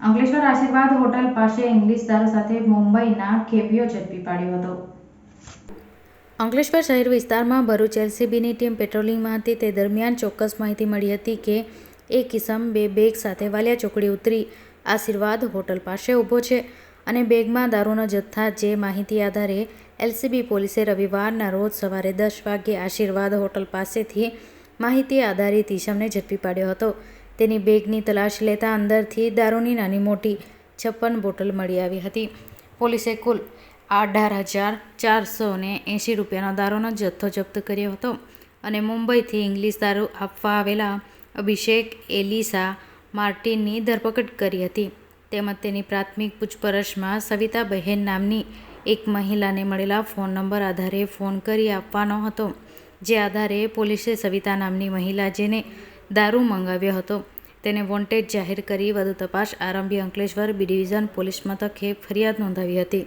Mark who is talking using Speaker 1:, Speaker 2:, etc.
Speaker 1: અંકલેશ્વર આશીર્વાદ હોટલ પાસે ઇંગ્લિશ દારૂ સાથે મુંબઈના કેફીઓ ઝડપી પાડ્યો હતો. અંકલેશ્વર શહેર વિસ્તારમાં ભરૂચ એલસીબીની ટીમ પેટ્રોલિંગમાં હતી. તે દરમિયાન ચોક્કસ માહિતી મળી હતી કે એક કિસમ બે બેગ સાથે વાલિયા ચોકડી ઉતરી આશીર્વાદ હોટલ પાસે ઊભો છે અને બેગમાં દારૂના જથ્થા જે માહિતી આધારે એલસીબી પોલીસે રવિવારના રોજ સવારે દસ વાગ્યે આશીર્વાદ હોટલ પાસેથી માહિતી આધારિત ઈસમને ઝડપી પાડ્યો હતો. તેની બેગની તલાશ લેતા અંદરથી દારૂની નાની મોટી છપ્પન બોટલ મળી આવી હતી. પોલીસે કુલ અઢાર હજાર ચારસો ને એંશી રૂપિયાનો દારૂનો જથ્થો જપ્ત કર્યો હતો અને મુંબઈથી ઇંગ્લિશ દારૂ આપવા આવેલા અભિષેક એલિસા માર્ટિનની ધરપકડ કરી હતી. તેમજ તેની પ્રાથમિક પૂછપરછમાં સવિતા બહેન નામની એક મહિલાને મળેલા ફોન નંબર આધારે ફોન કરી આપવાનો હતો, જે આધારે પોલીસે સવિતા નામની મહિલા જેને દારૂ મંગાવ્યો હતો. તેને વોન્ટેડ જાહેર કરી વધુ તપાસ આરંભી અંકલેશ્વર બી ડિવિઝન પોલીસ મથકે ફરિયાદ નોંધાવી હતી.